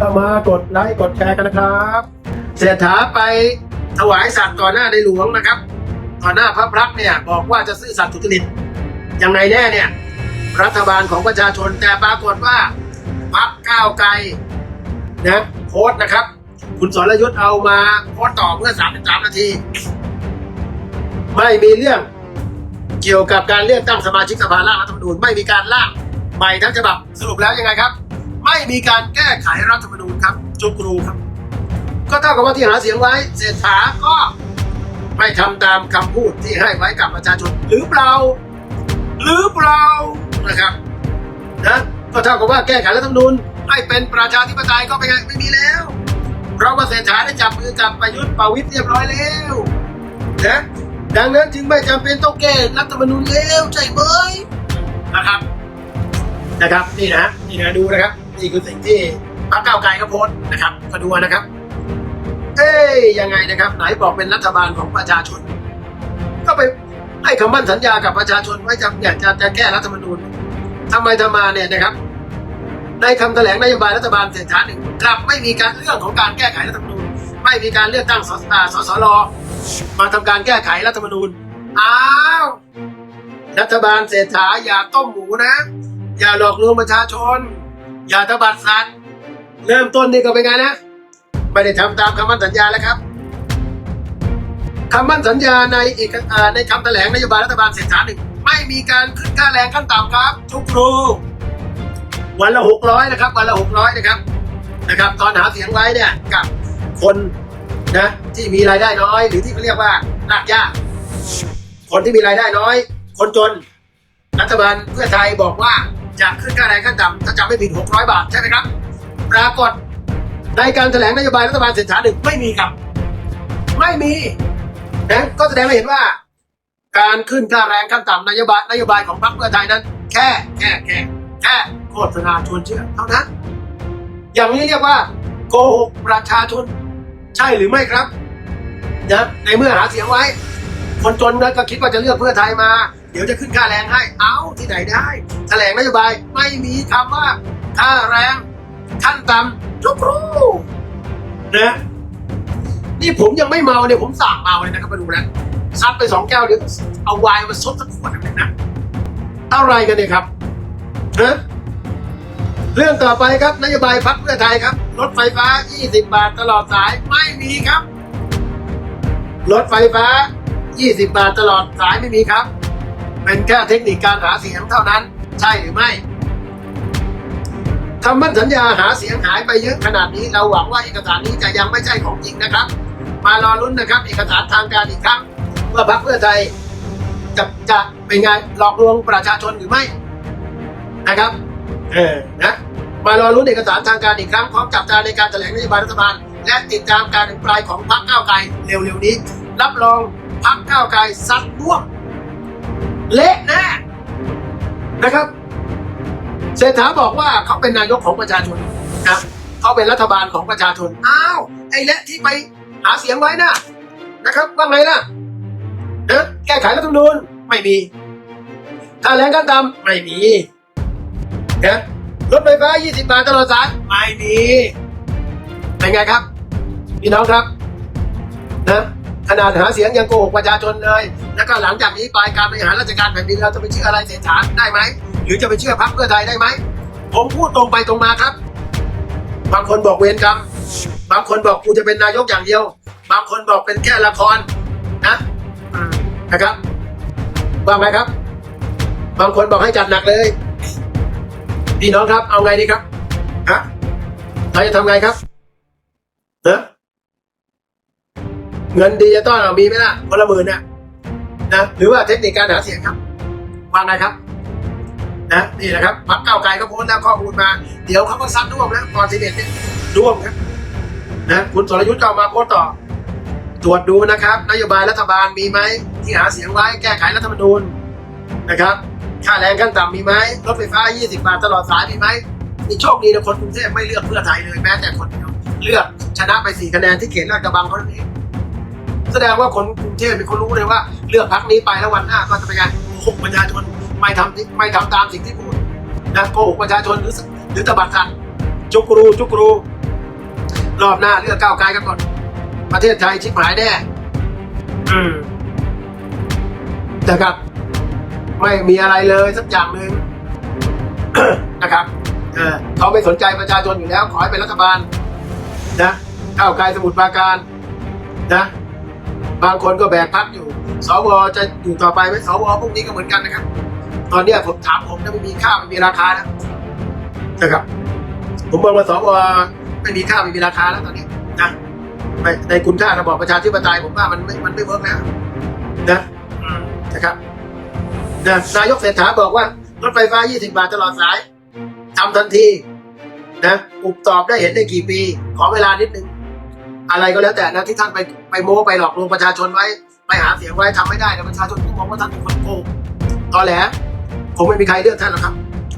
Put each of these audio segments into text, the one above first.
ก็มากดไลค์กดแชร์กันนะครับ เศรษฐาไปถวายสัตว์ต่อนหน้าในหลวงนะครับต่อนหน้าพระพักตร์เนี่ยบอกว่าจะซื่อสัตย์สุจริตยังไงแน่เนี่ย รัฐบาลของประชาชนแต่ปรากฏว่าพักก้าวไกลนะโพสต์นะครับ คุณสรยุทธ์เอามาโพสต์ต่อเมื่อ 33 นาที ไม่มีเรื่องเกี่ยวกับการเลือกตั้งสมาชิกสภาร่างรัฐธรรมนูญไม่มีการร่างใหม่ทั้งฉบับสรุปแล้วยังไงครับ ไม่มีการแก้ไขรัฐธรรมนูญครับ จุกรูครับ ก็เท่ากับว่าที่หาเสียงไว้เศรษฐาก็ไม่ทำตามคำพูดที่ให้ไว้กับประชาชนหรือเปล่า หรือเปล่านะครับนะก็เท่ากับว่าแก้ไขรัฐธรรมนูญให้เป็นประชาธิปไตยก็เป็นไงไม่มีแล้วเพราะว่าเศรษฐาได้จับมือกับประยุทธ์ประวิตรเรียบร้อยแล้วนะดังนั้นจึงไม่จำเป็นต้องแก้รัฐธรรมนูญแล้วใช่ไหมนะครับนะครับนี่นะนี่นะดูนะครับ นี่คือสิ่งที่พรรคก้าวไกลก็โพสต์นะครับก็ดูนะครับ เอ้ยยังไงนะครับ ไหนบอกเป็นรัฐบาลของประชาชน ก็ไปให้คำมั่นสัญญากับประชาชนไว้จะอยากจะจะแก้รัฐธรรมนูญทำไมทำมาเนี่ยนะครับ ในคำแถลงนโยบายรัฐบาลเศรษฐาหนึ่งกลับไม่มีการเรื่องของการแก้ไขรัฐธรรมนูญไม่มีการเลือกตั้งสอ่าสสรมาทำการแก้ไขรัฐธรรมนูญ อ้าว รัฐบาลเศรษฐาอย่าต้มหมูนะ อย่าหลอกลวงประชาชน อย่าตบัดสัตว์เริ่มต้นนี่ก็เป็นไงนะ ไม่ได้ทำตามคำมั่นสัญญาแล้วครับคำมั่นสัญญาในเอกในคำแถลงนโยบายรัฐบาลเศรษฐาหนึ่งไม่มีการขึ้นค่าแรงขั้นต่ำครับ ทุกครู วันละหกร้อยนะครับ วันละหกร้อยนะครับนะครับ ตอนหาเสียงไว้เนี่ยกับคนนะที่มีรายได้น้อย หรือที่เขาเรียกว่ารากหญ้าคนที่มีรายได้น้อย คนจน รัฐบาลเพื่อไทยบอกว่า จะขึ้นค่าแรงขั้นต่ำถ้าจำไม่ผิด 600 บาท ใช่ไหมครับ ปรากฏในการแถลงนโยบายรัฐบาลเศรษฐาหนึ่งไม่มีครับ ไม่มีนะก็แสดงให้เห็นว่า การขึ้นค่าแรงขั้นต่ำนโยบายนโยบายของพรรคเพื่อไทยนั้น แค่แค่แค่แค่โฆษณาชวนเชื่อเท่านั้น อย่างนี้เรียกว่าโกหกประชาชน ใช่หรือไม่ครับนะในเมื่อหาเสียงไว้ คนจนก็คิดว่าจะเลือกเพื่อไทยมา เดี๋ยวจะขึ้นค่าแรงให้ เอาที่ไหนได้ แถลงนโยบายไม่มีคำว่าค่าแรงขั้นต่ำทุกครูนะนี่ผมยังไม่เมาเนี่ยผมสั่งเมาเลยนะครับมาดูนะซัดไปสองแก้วเดี๋ยวเอาไวน์มาซดสักขวดหนึ่งนะอะไรกันเนี่ยครับนะเรื่องต่อไปครับนโยบายพรรคเพื่อไทยครับ รถไฟฟ้า 20 บาทตลอดสายไม่มีครับ รถไฟฟ้า 20 บาทตลอดสายไม่มีครับ เป็นแค่เทคนิคการหาเสียงเท่านั้น ใช่หรือไม่คำมั่นสัญญาหาเสียงหายไปเยอะขนาดนี้เราหวังว่าเอกสารนี้จะยังไม่ใช่ของจริงนะครับ มารอลุ้นนะครับ เอกสารทางการอีกครั้งว่าพรรคเพื่อไทยจะจะเป็นไงหลอกลวงประชาชนหรือไม่นะครับ เออนะ มารอลุ้นเอกสารทางการอีกครั้งพร้อมจับตาในการแถลงนโยบายรัฐบาล และติดตามการอภิปรายของพรรคก้าวไกลเร็วๆนี้ รับรองพรรคก้าวไกลซัดน่วม เละแน่นะครับเศรษฐาบอกว่าเขาเป็นนายกของประชาชนนะเขาเป็นรัฐบาลของประชาชนอ้าวไอ้เละที่ไปหาเสียงไว้นะนะครับ ว่าไงล่ะนะแก้ไขรัฐธรรมนูญไม่มีค่าแรงขั้นต่ำไม่มีนะรถไฟฟ้า 20 บาทตลอดสายไม่มีเป็นไงครับ พี่น้องครับนะ ขนาดหาเสียงยังโกหกประชาชนเลย แล้วก็หลังจากนี้ไปการบริหารราชการแผ่นดินเราจะไปเชื่ออะไรเศรษฐาได้ไหม หรือจะไปเชื่อพรรคเพื่อไทยได้ไหม ผมพูดตรงไปตรงมาครับ บางคนบอกเวรกรรม บางคนบอกกูจะเป็นนายกอย่างเดียว บางคนบอกเป็นแค่ละครนะนะครับว่าไงครับ บางคนบอกให้จัดหนักเลย พี่น้องครับ เอาไงดีครับฮะเราจะทำไงครับเนอะ เงินดิจิตอลมีไหมล่ะคนละหมื่นเนี่ยนะหรือว่าเทคนิคการหาเสียงครับวางไงครับนะนี่แหละครับพักเก้าไกลก็โพสต์แล้วข้อมูลมา เดี๋ยวเขาก็ซัดร่วมแล้วก่อนสิบเด็ดเนี่ยร่วมครับนะคุณสรยุทธ์ก็เอามาโพสต์ต่อ ตรวจดูนะครับ นโยบายรัฐบาลมีไหมที่หาเสียงไว้แก้ไขรัฐธรรมนูญนะครับค่าแรงขั้นต่ำมีไหมรถไฟฟ้า 20 บาทตลอดสายมีไหมนี่โชคดีนะคนกรุงเทพไม่เลือกเพื่อไทยเลยแม้แต่คนเดียวเลือกชนะไปสี่คะแนนที่เขตลาดกระบังเขานั้นเอง แสดงว่าคนกรุงเทพเป็นคนรู้เลยว่า เลือกพักนี้ไปแล้ววันหน้าก็จะเป็นการโกหกประชาชนไม่ทำไม่ทำตามสิ่งที่พูดนะโกหกประชาชนหรือหรือตบัดสัตว์จุกรูจุกรูรอบหน้าเลือกก้าวไกลกันก่อนประเทศไทยชิบหายแน่อืมนะครับไม่มีอะไรเลยสักอย่างหนึ่งนะครับเออเขาไม่สนใจประชาชนอยู่แล้ว ขอให้เป็นรัฐบาลนะก้าวไกลสมุทรปราการนะ บางคนก็แบกพักอยู่สวจะอยู่ต่อไปไหมสวพวกนี้ก็เหมือนกันนะครับ ตอนนี้ผมถามผมนะไม่มีข้าไม่มีราคานะนะครับ ผมมองว่าสวไม่มีข้าไม่มีราคาแล้วตอนนี้นะในคุณค่าระบอบประชาธิปไตยผมว่ามันไม่มันไม่เวิร์กแล้วนะนะครับนะนายกเศรษฐาบอกว่ารถไฟฟ้า 20 บาทตลอดสายทำทันทีนะอุบตอบได้เห็นได้กี่ปี ขอเวลานิดนึง อะไรก็แล้วแต่นะที่ท่านไปไปโม้ไปหลอกลวงประชาชนไว้ ไปหาเสียงไว้ทำไม่ได้แต่ประชาชนก็มองว่าท่านเป็นคนโกงตอแหลคงไม่มีใครเลือกท่านหรอกครับ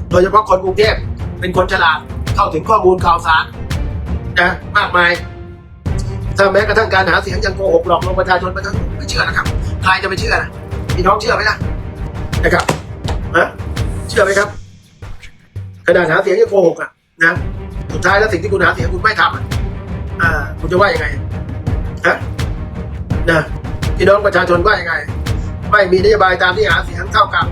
โดยเฉพาะคนกรุงเทพเป็นคนฉลาดเข้าถึงข้อมูลข่าวสารนะมากมายถ้าแม้กระทั่งการหาเสียงยังโกหกหลอกลวงประชาชนไปทั้งไม่เชื่อนะครับใครจะไปเชื่อนะพี่น้องเชื่อไหมล่ะนะครับฮะเชื่อไหมครับขนาดหาเสียงยังโกหกอะนะสุดท้ายแล้วสิ่งที่คุณหาเสียงคุณไม่ทำอะ อ่าคุณจะว่ายังไงฮะนะพี่น้องประชาชนว่ายังไง ไม่มีนโยบายตามที่หาเสียงเท่ากับ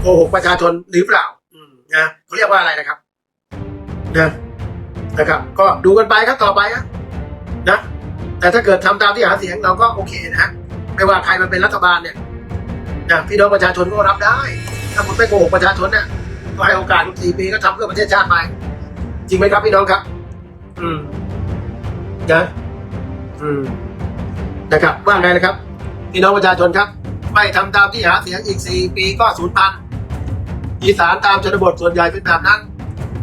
โกหกประชาชนหรือเปล่า อืมนะเขาเรียกว่าอะไรนะครับนะนะครับ ก็ดูกันไปครับต่อไปครับนะแต่ถ้าเกิดทำตามที่หาเสียงเราก็โอเคนะฮะไม่ว่าใครมาเป็นรัฐบาลเนี่ยนะพี่น้องประชาชนก็รับได้ ถ้าคุณไม่โกหกประชาชนเนี่ยก็ให้โอกาสคุณสี่ปีก็ทำเพื่อประเทศชาติไปจริงไหมครับพี่น้องครับ อืม นะอืมนะครับว่าไงนะครับพี่น้องประชาชนครับ ไม่ทำตามที่หาเสียงอีกสี่ปีก็สูญพันอีสานตามชนบทส่วนใหญ่เป็นแบบนั้น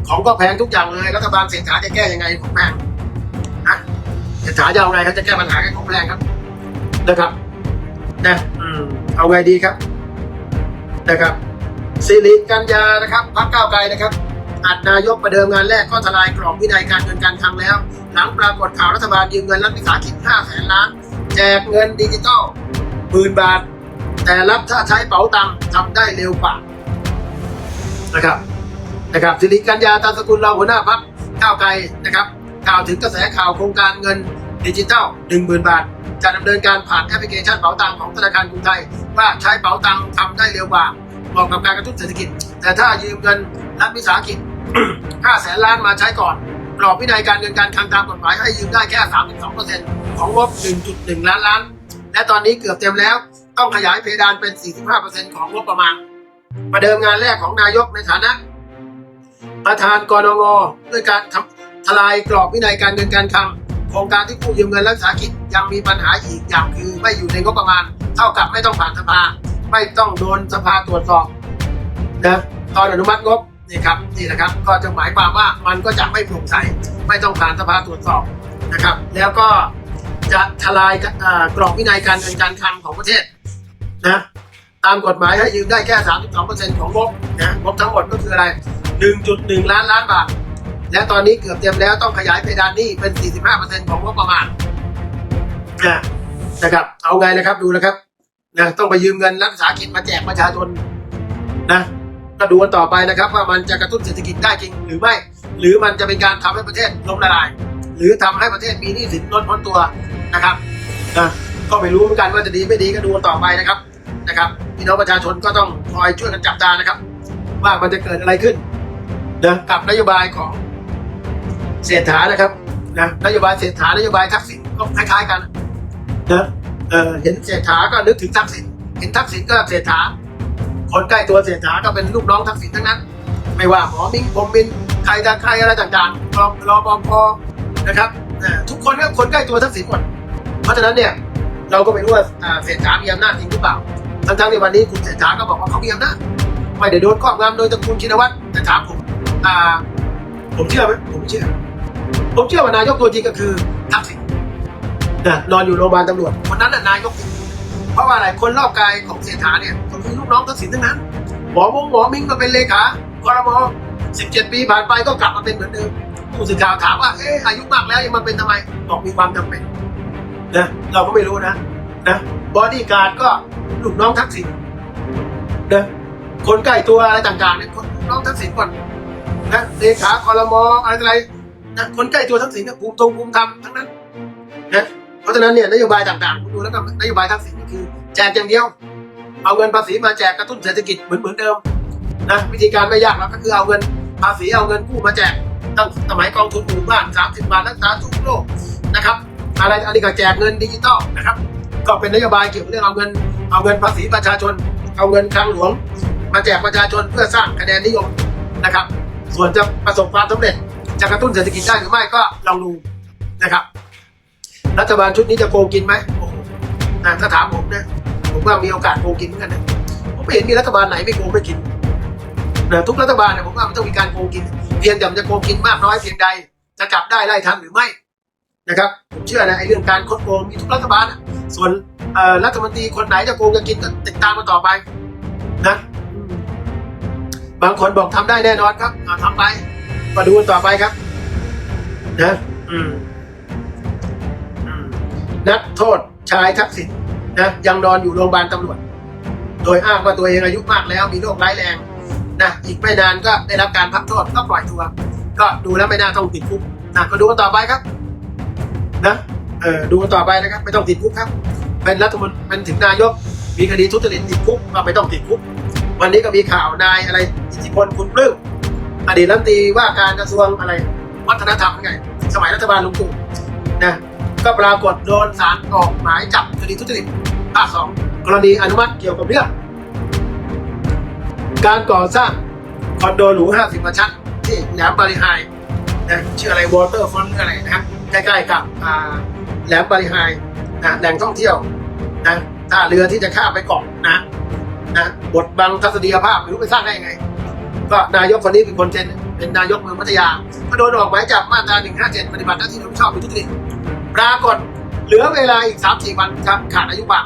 ของก็แพงทุกอย่างเลยรัฐบาลเศรษฐาจะแก้ยังไงของแพงนะเศรษฐาจะเอาไงเขาจะแก้ปัญหาแค่ของแพงครับนะครับนะอืมเอาไงดีครับ นะครับสิริกัญญานะครับพักก้าวไกลนะครับ อัดนายกประเดิมงานแรกก็ทลายกรอบวินัยการเงินการคลังแล้ว หลังปรากฏข่าวรัฐบาลยืมเงินรัฐวิสาหกิจ5แสนล้าน แจกเงินดิจิตอลหมื่นบาท แต่รับถ้าใช้เป๋าตังค์ทำได้เร็วกว่านะครับนะครับสิริกัญญาตามสกุลรองหัวหน้าพักก้าวไกลนะครับกล่าวถึงกระแสข่าวโครงการเงินดิจิตอล1 0,000 บาท จะดำเนินการผ่านแอปพลิเคชันเป๋าตังค์ของธนาคารกรุงไทย ว่าใช้เป๋าตังค์ทำได้เร็วกว่าเหมาะกับการกระตุ้นเศรษฐกิจ แต่ถ้ายืมเงินรัฐวิสาหกิจ5แสนล้านมาใช้ก่อน กรอบวินัยการเงินการคลังตามกฎหมายให้ยืมได้แค่ 32%ของงบ 1.1 ล้านล้าน และตอนนี้เกือบเต็มแล้ว ต้องขยายเพดานเป็น 45%ของงบประมาณ ประเดิมงานแรกของนายกในฐานะ ประธานกรงงด้วยการทำทลายกรอบวินัยการเงินการคลังโครงการที่กู้ยืมเงินรัฐวิสากิจยังมีปัญหาอีกอย่างคือไม่อยู่ในงบประมาณ เท่ากับไม่ต้องผ่านสภา ไม่ต้องโดนสภาตรวจสอบนะตอนอนุมัติงบ นี่ครับนี่นะครับก็จะหมายความว่ามันก็จะไม่โปร่งใสไม่ต้องผ่านสภาตรวจสอบนะครับ แล้วก็จะทลายกรอบวินัยการเงินการคลังของประเทศนะตามกฎหมายให้ยืมได้แค่ 32%ของงบนะงบทั้งหมดก็คืออะไร 1.1 ล้านล้านบาท และตอนนี้เกือบเต็มแล้วต้องขยายเพดานหนี้เป็น 45%ของงบประมาณนะนะครับ เอาไงนะครับดูนะครับนะต้องไปยืมเงินรัฐวิสาหกิจมาแจกประชาชนนะ ก็ดูกันต่อไปนะครับว่ามันจะกระตุ้นเศรษฐกิจได้จริงหรือไม่ หรือมันจะเป็นการทำให้ประเทศล้มละลาย หรือทำให้ประเทศมีหนี้สินล้นพ้นตัวนะครับนะก็ไม่รู้เหมือนกันว่าจะดีไม่ดีก็ดูกันต่อไปนะครับนะครับพี่น้องประชาชนก็ต้องคอยช่วยกันจับตานะครับ ว่ามันจะเกิดอะไรขึ้นนะกับนโยบายของเศรษฐานะครับนะนโยบายเศรษฐานโยบายทักษิณก็คล้ายๆกันนะเออเห็นเศรษฐาก็นึกถึงทักษิณเห็นทักษิณก็เศรษฐา คนใกล้ตัวเศรษฐาก็เป็นลูกน้องทักษิณทั้งนั้น ไม่ว่าหมอมิงพรหมมินใครจะใครอะไรต่างๆรอรอปภนะครับทุกคนก็คนใกล้ตัวทักษิณหมดเพราะฉะนั้นเนี่ยเราก็ไม่รู้ว่าอ่าเศรษฐามีอำนาจจริงหรือเปล่า ทั้งๆที่วันนี้คุณเศรษฐาก็บอกว่าเขามีอำนาจไม่ได้โดนครอบงำโดยตระกูลชินวัตรแต่ถามผมผมเชื่อไหมผมไม่เชื่อ ผมเชื่อว่านายกตัวจริงก็คือทักษิณนอนอยู่โรงพยาบาลตำรวจคนนั้นน่ะนายกจริงเพราะว่าอะไรคนรอบกายของเศรษฐาเนี่ย ก็คือลูกน้องทักษิณทั้งนั้น หมอมงหมอมิงมาเป็นเลขาคอรมอ17ปีผ่านไปก็กลับมาเป็นเหมือนเดิมผู้สื่อข่าวถามว่าเอ๊ะอายุมากแล้วยังมาเป็นทำไมบอกมีความจำเป็นนะเราก็ไม่รู้นะนะบอดี้การ์ดก็ลูกน้องทักษิณนะคนใกล้ตัวอะไรต่างๆเนี่ยคนลูกน้องทักษิณก่อนนะเลขาคอรมออะไรอะไรนะคนใกล้ตัวทักษิณเนี่ยภูมิตรงภูมิธรรมทั้งนั้นนะเพราะฉะนั้นเนี่ยนโยบายต่างๆผมดูแล้วก็นโยบายทักษิณก็คือแจกอย่างเดียว เอาเงินภาษีมาแจกกระตุ้นเศรษฐกิจเหมือนเหมือนเดิมนะวิธีการไม่ยากแล้วก็คือเอาเงินภาษีเอาเงินกู้มาแจกตั้งสมัยกองทุนหมู่บ้าน 30 บาทรักษาทุกโรคนะครับ อะไรอันนี้ก็แจกเงินดิจิตอลนะครับ ก็เป็นนโยบายเกี่ยวกับเรื่องเอาเงิน เอาเงินภาษีประชาชน เอาเงินทางหลวง มาแจกประชาชนเพื่อสร้างคะแนนนิยมนะครับ ส่วนจะประสบความสำเร็จจะกระตุ้นเศรษฐกิจได้หรือไม่ก็ลองดูนะครับ รัฐบาลชุดนี้จะโกงกินไหมโอ้โหนะถ้าถามผมนะ ผมว่ามีโอกาสโกงกินเหมือนกันนะผมไม่เห็นมีรัฐบาลไหนไม่โกงไม่กินนะทุกรัฐบาลเนี่ยผมว่ามันต้องมีการโกงกิน เพียงแต่มันจะโกงกินมากน้อยเพียงใด จะจับได้ไล่ทันหรือไม่นะครับผมเชื่อนะไอ้เรื่องการคดโกงมีทุกรัฐบาลส่วนรัฐมนตรีคนไหนจะโกงจะกินก็ติดตามมาต่อไปนะบางคนบอกทำได้แน่นอนครับเอาทำไปมาดูกันต่อไปครับนะนักโทษชายทักษิณ นะยังนอนอยู่โรงพยาบาลตำรวจ โดยอ้างว่าตัวเองอายุมากแล้วมีโรคร้ายแรงนะอีกไม่นานก็ได้รับการพักโทษก็ปล่อยตัว ก็ดูแล้วไม่น่าต้องติดคุกนะก็ดูกันต่อไปครับ นะเออดูกันต่อไปนะครับ ไม่ต้องติดคุกครับ เป็นรัฐมนตรีเป็นถึงนายก มีคดีทุจริตติดคุกก็ไม่ต้องติดคุก วันนี้ก็มีข่าวนายอะไรอิทธิพลคุณปลื้มอดีตรัฐมนตรีว่าการกระทรวงอะไร วัฒนธรรมไง สมัยรัฐบาลลุงตู่นะ ก็ปรากฏโดนศาลออกหมายจับคดีทุจริตภาคสองกรณีอนุมัติเกี่ยวกับเรื่อง การก่อสร้างคอนโดหรู 50กว่าชั้นที่แหลมบาริไฮนะชื่ออะไรวอเตอร์ฟอนอะไรนะครับใกล้ๆกับแหลมบาริไฮนะแหล่งท่องเที่ยวนะท่าเรือที่จะข้ามไปเกาะนะนะบทบังทัศนียภาพไม่รู้ไปสร้างได้ยังไง ก็นายกคนนี้เป็นคนเซ็นเป็นนายกเมืองพัทยาก็โดนออกหมายจับมาตรา157ปฏิบัติหน้าที่โดยชอบเป็นทุจริต ปรากฏเหลือเวลาอีก3-4วันครับขาดอายุความ